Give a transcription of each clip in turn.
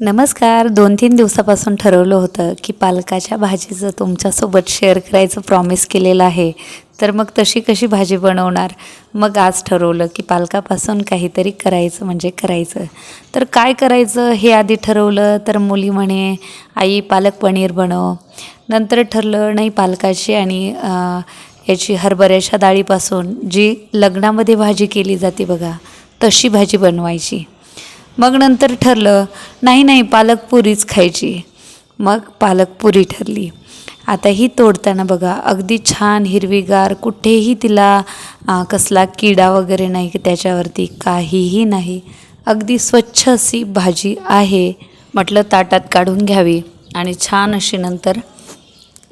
नमस्कार. दोन तीन दिवसापासून ठरवलं होतं की पालकाच्या भाजीचं तुमच्यासोबत शेअर करायचं प्रॉमिस केलेलं आहे. तर मग तशी कशी भाजी बनवणार? मग आज ठरवलं की पालकापासून काहीतरी करायचं म्हणजे करायचं. तर काय करायचं हे आधी ठरवलं. तर मुली म्हणे आई पालक पनीर बनव. नंतर ठरलं नाही पालकाची आणि याची हरभऱ्याच्या डाळीपासून जी लग्नामध्ये भाजी केली जाते बघा तशी भाजी बनवायची. मग नंतर ठरलं नाही नाही पालक पुरीच खायची. मग पालक पुरी ठरली. आता ही तोडताना बघा अगदी छान हिरवीगार कुठेही तिला कसला किडा वगैरे नाही की त्याच्यावरती काहीही नाही. अगदी स्वच्छ अशी भाजी आहे. म्हटलं ताटात काढून घ्यावी आणि छान अशी नंतर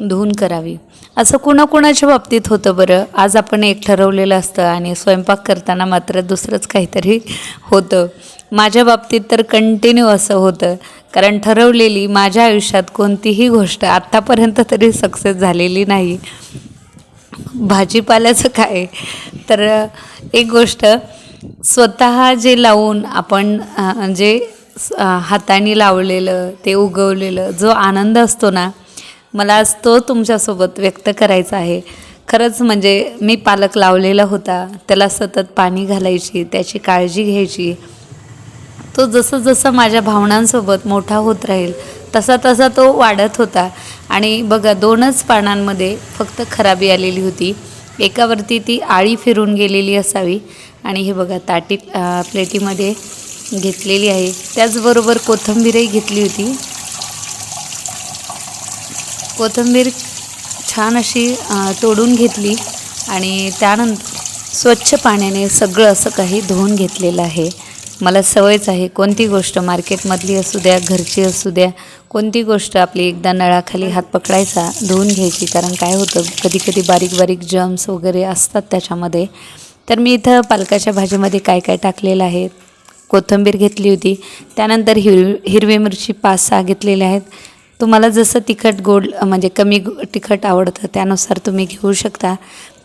धुवून करावी. असं कुणाकुणाच्या बाबतीत होतं बरं? आज आपण एक ठरवलेलं असतं आणि स्वयंपाक करताना मात्र दुसरंच काहीतरी होतं. माझ्या बाबतीत तर कंटिन्यू असं होतं. कारण ठरवलेली माझ्या आयुष्यात कोणतीही गोष्ट आत्तापर्यंत तरी सक्सेस झालेली नाही. भाजीपाल्याचं काय? तर एक गोष्ट स्वतः जे लावून आपण जे हाताने लावलेलं ते उगवलेलं जो आनंद असतो ना मला आज तो तुमच्यासोबत व्यक्त करायचा आहे. खरंच म्हणजे मी पालक लावलेला होता. त्याला सतत पाणी घालायची त्याची काळजी घ्यायची. तो जसं जसं माझ्या भावनांसोबत मोठा होत राहील तसा तसा तो वाढत होता. आणि बघा दोनच पानांमध्ये फक्त खराबी आलेली होती. एकावरती ती आळी फिरून गेलेली असावी. आणि हे बघा ताटी प्लेटीमध्ये घेतलेली आहे. त्याचबरोबर कोथिंबीरही घेतली होती. कोथिंबीर छान अशी तोडून घेतली आणि त्यानंतर स्वच्छ पाण्याने सगळं असं काही धुवून घेतलेलं आहे. मला सवयच आहे कोणती गोष्ट मार्केटमधली असू द्या घरची असू द्या कोणती गोष्ट आपली एकदा नळाखाली हात पकडायचा धुवून घ्यायची कारण काय होतं कधी कधी बारीक बारीक जम्स वगैरे असतात त्याच्यामध्ये. तर मी इथं पालकाच्या भाजीमध्ये काय काय टाकलेलं आहे कोथिंबीर घेतली होती त्यानंतर हिर हिरवी मिरची पाच सहा घेतलेल्या आहेत तुम्हाला जसं तिखट गोड म्हणजे कमी तिखट आवडतं त्यानुसार तुम्ही घेऊ शकता.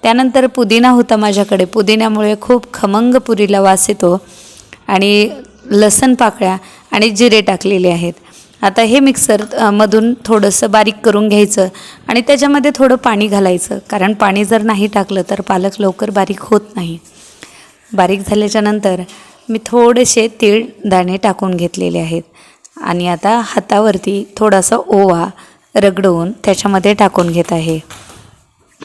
त्यानंतर पुदिना होता माझ्याकडे. पुदिन्यामुळे खूप खमंग पुरीला वास येतो आणि लसण पाकळ्या आणि जिरे टाकलेले आहेत. आता हे मिक्सर मधून थोडंसं बारीक करून घ्यायचं आणि त्याच्यामध्ये थोडं पाणी घालायचं. कारण पाणी जर नाही टाकलं तर पालक लवकर बारीक होत नाही. बारीक झाल्याच्यानंतर मी थोडेसे तीळ दाणे टाकून घेतलेले आहेत. आणि आता हातावरती थोडासा ओवा रगडवून त्याच्यामध्ये टाकून घेत आहे.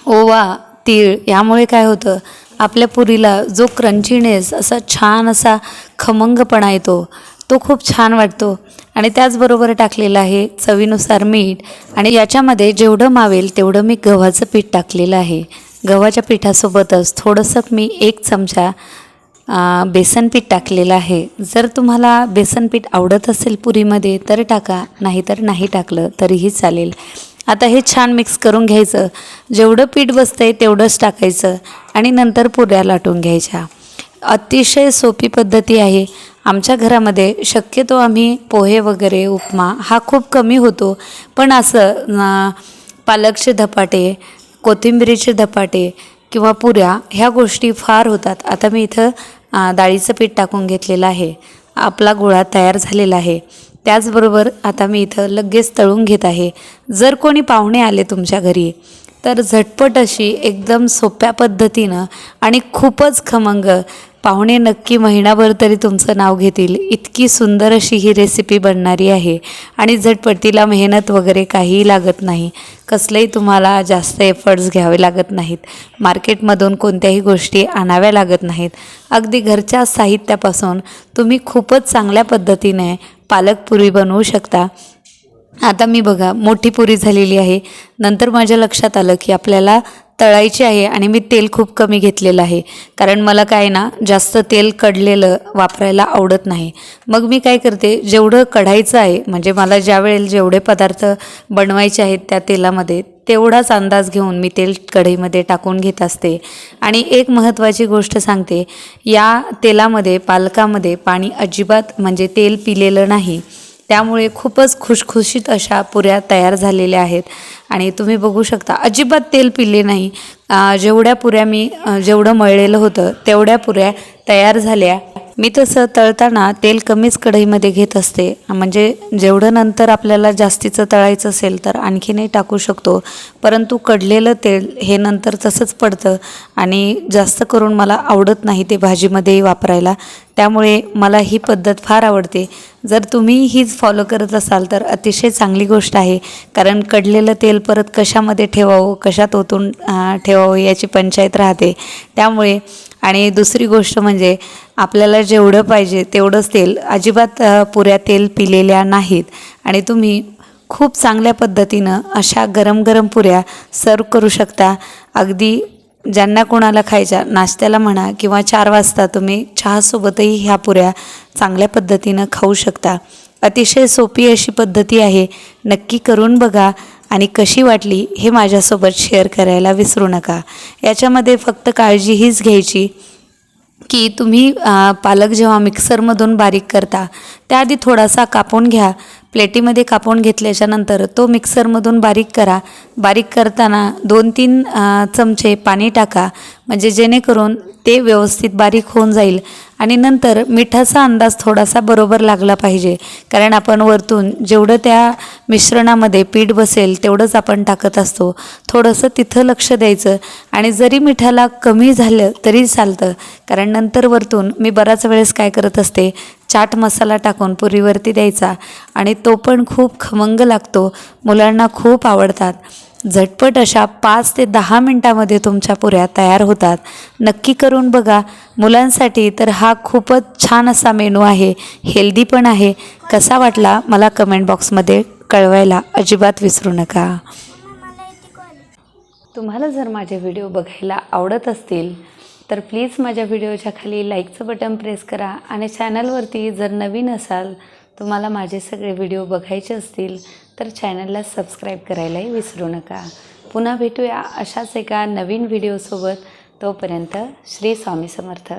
ओवा तीळ यामुळे काय होतं? आपल्या पुरीला जो क्रंचीनेस असा छान असा खमंगपणा येतो तो खूप छान वाटतो. आणि त्याचबरोबर टाकलेलं आहे चवीनुसार मीठ आणि याच्यामध्ये जेवढं मावेल तेवढं मी गव्हाचं पीठ टाकलेलं आहे. गव्हाच्या पिठासोबतच थोडंसं मी एक चमचा बेसनपीठ टाकलेलं आहे. जर तुम्हाला बेसनपीठ आवडत असेल पुरीमध्ये तर टाका. नाहीतर नाही टाकलं तरीही चालेल. आता हे छान मिक्स करून घ्यायचं. जेवढं पीठ बसतं आहे तेवढंच टाकायचं आणि नंतर पुऱ्या लाटून घ्यायच्या. अतिशय सोपी पद्धती आहे. आमच्या घरामध्ये शक्यतो आम्ही पोहे वगैरे उपमा हा खूप कमी होतो. पण असं पालकचे धपाटे कोथिंबिरीचे धपाटे किंवा पुऱ्या ह्या गोष्टी फार होतात. आता मी इथं डाळीचं पीठ टाकून घेतलेलं आहे. आपला गोळा तयार झालेला आहे. त्याचबरोबर आता मी इथं लगेच तळून घेत आहे. जर कोणी पाहुणे आले तुमच्या घरी तर झटपट अशी एकदम सोप्या पद्धतीनं आणि खूपच खमंग पाहुणे नक्की महिनाभर तरी तुमचं नाव घेतील. इतकी सुंदर अशी ही रेसिपी बनणारी आहे आणि झटपट तिला मेहनत वगैरे काहीही लागत नाही. कसलेही तुम्हाला जास्त एफर्ट्स घ्यावे लागत नाहीत. मार्केटमधून कोणत्याही गोष्टी आणाव्या लागत नाहीत. अगदी घरच्या साहित्यापासून तुम्ही खूपच चांगल्या पद्धतीने पालक पुरी बनवू शकता. आता मी बघा मोठी पुरी झालेली आहे. नंतर माझ्या लक्षात आलं की आपल्याला तळायची आहे आणि मी तेल खूप कमी घेतलेलं आहे. कारण मला काय ना जास्त तेल कडलेलं वापरायला आवडत नाही. मग मी काय करते जेवढं कढायचं आहे म्हणजे मला ज्या वेळेला जेवढे पदार्थ बनवायचे आहेत त्या तेलामध्ये तेवढाच अंदाज घेऊन मी तेल कढईमध्ये टाकून घेत असते. आणि एक महत्त्वाची गोष्ट सांगते या तेलामध्ये पालकामध्ये पाणी अजिबात म्हणजे तेल पिलेलं नाही. त्यामुळे खूपच खुशखुशीत अशा पुऱ्या तयार झालेल्या आहेत. आणि तुम्ही बघू शकता अजिबात तेल पिले नाही. जेवढ्या पुऱ्या मी जेवढं मळलेलं होतं तेवढ्या पुऱ्या तयार झाल्या. मी तसं तळताना तेल कमीच कढईमध्ये घेत असते. म्हणजे जेवढं नंतर आपल्याला जास्तीचं तळायचं असेल तर आणखीनही टाकू शकतो. परंतु कडलेलं तेल हे नंतर तसंच पडतं. आणि जास्त करून मला आवडत नाही ते भाजीमध्येही वापरायला. त्यामुळे मला ही पद्धत फार आवडते. जर तुम्ही हीच फॉलो करत असाल तर अतिशय चांगली गोष्ट आहे. कारण कडलेलं तेल परत कशामध्ये ठेवावं कशात ओतून ठेवावं याची पंचायत राहते. त्यामुळे आणि दुसरी गोष्ट म्हणजे आपल्याला जेवढं पाहिजे तेवढंच तेल अजिबात पुऱ्या तेल पिलेल्या नाहीत. आणि तुम्ही खूप चांगल्या पद्धतीनं अशा गरम गरम पुऱ्या सर्व करू शकता. अगदी ज्यांना कोणाला खायच्या नाश्त्याला म्हणा किंवा चार वाजता तुम्ही चहासोबतही ह्या पुऱ्या चांगल्या पद्धतीनं खाऊ शकता. अतिशय सोपी अशी पद्धती आहे. नक्की करून बघा आणि कशी वाटली हे माझ्यासोबत शेअर करायला विसरू नका. याच्यामध्ये फक्त काळजी हीच घ्यायची की तुम्ही पालक जेव्हा मिक्सरमधून बारीक करता त्याआधी थोडासा कापून घ्या. प्लेटीमध्ये कापून घेतल्याच्यानंतर तो मिक्सरमधून बारीक करा. बारीक करताना दोन तीन चमचे पाणी टाका. म्हणजे जेणेकरून ते व्यवस्थित बारीक होऊन जाईल. आणि नंतर मिठाचा अंदाज थोडासा बरोबर लागला पाहिजे. कारण आपण वरतून जेवढं त्या मिश्रणामध्ये पीठ बसेल तेवढंच आपण टाकत असतो. थोडंसं तिथं लक्ष द्यायचं आणि जरी मिठाला कमी झालं तरी चालतं. कारण नंतर वरतून मी बराच वेळेस काय करत असते चाट मसाला टाकून पुरीवरती द्यायचा आणि तो पण खूप खमंग लागतो. मुलांना खूप आवडतात. झटपट अशा पाच ते दहा मिनटामध्ये तुमच्या पुऱ्या तयार होतात. नक्की करून बघा. मुलांसाठी तर हा खूपच छान असा मेनू आहे. हेल्दी पण आहे. कसा वाटला मला कमेंट बॉक्समध्ये कळवायला अजिबात विसरू नका. तुम्हाला जर माझे व्हिडिओ बघायला आवडत असतील तर प्लीज माझ्या व्हिडिओच्या खाली लाईकचं बटन प्रेस करा आणि चॅनलवरती जर नवीन असाल तुम्हाला माझे सगळे व्हिडिओ बघायचे असतील तर चॅनलला सबस्क्राईब करायलाही विसरू नका. पुन्हा भेटूया अशाच एका नवीन व्हिडिओसोबत तोपर्यंत श्री स्वामी समर्थ.